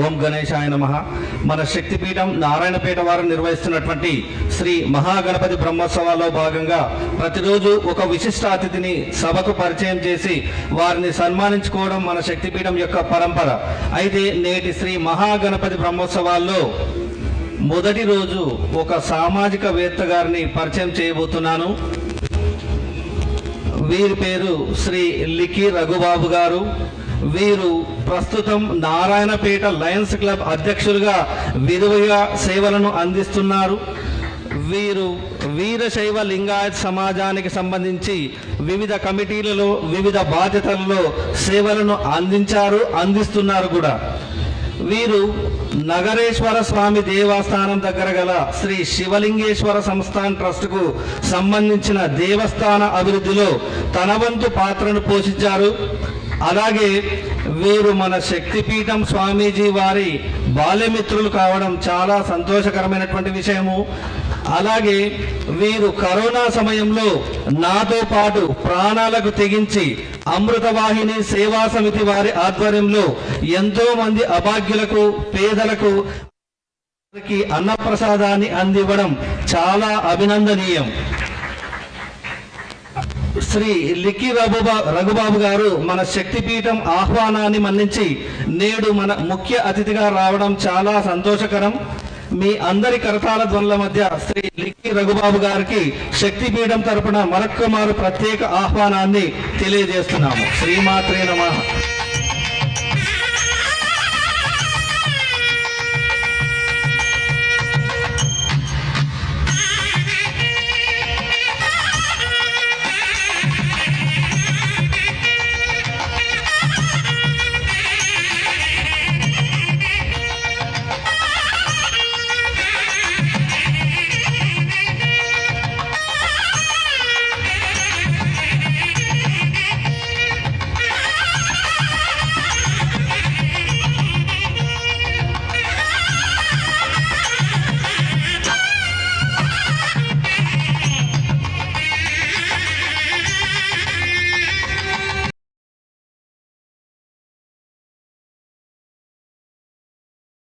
ఓం గణేశాయ నమ. మన శక్తిపీఠం నారాయణపేట వారు నిర్వహిస్తున్నటువంటి శ్రీ మహాగణపతి బ్రహ్మోత్సవాల్లో భాగంగా ప్రతిరోజు ఒక విశిష్ట అతిథిని సభకు పరిచయం చేసి వారిని సన్మానించుకోవడం మన శక్తిపీఠం యొక్క పరంపర. అయితే నేటి శ్రీ మహాగణపతి బ్రహ్మోత్సవాల్లో మొదటి రోజు ఒక సామాజిక వేత్త గారిని పరిచయం చేయబోతున్నాను. వీరి పేరు శ్రీ లిఖి రఘుబాబు గారు. వీరు ప్రస్తుతం నారాయణపేట లయన్స్ క్లబ్ అధ్యక్షులుగా విధువుగా సేవలను అందిస్తున్నారు. వీరు వీరశైవ లింగాయత్ సమాజానికి సంబంధించి వివిధ కమిటీలలో వివిధ బాధ్యతలలో సేవలను అందించారు అందిస్తున్నారు కూడా. వీరు నగరేశ్వర స్వామి దేవస్థానం దగ్గర గల శ్రీ శివలింగేశ్వర సంస్థాన్ ట్రస్టుకు సంబంధించిన దేవస్థాన అభివృద్ధిలో తన వంతు పాత్రను పోషించారు. అలాగే వీరు మన శక్తిపీఠం స్వామీజీ వారి బాల్యమిత్రులు కావడం చాలా సంతోషకరమైనటువంటి విషయము. అలాగే వీరు కరోనా సమయంలో నాతో పాటు ప్రాణాలకు తెగించి అమృతవాహిని సేవా సమితి వారి ఆధ్వర్యంలో ఎంతో మంది అభాగ్యులకు పేదలకు వారికి అన్నప్రసాదాన్ని అందివ్వడం చాలా అభినందనీయం. శ్రీ లిక్కి రఘుబా రఘుబాబు గారు మన శక్తిపీఠం ఆహ్వానాన్ని మన్నించి నేడు మన ముఖ్య అతిథిగా రావడం చాలా సంతోషకరం. మీ అందరి కరతాల ధ్వనుల మధ్య శ్రీ లిక్కి రఘుబాబు గారికి శక్తిపీఠం తరపున మరొక్క మారు ప్రత్యేక ఆహ్వానాన్ని తెలియజేస్తున్నాము. శ్రీమాత్రే నమః.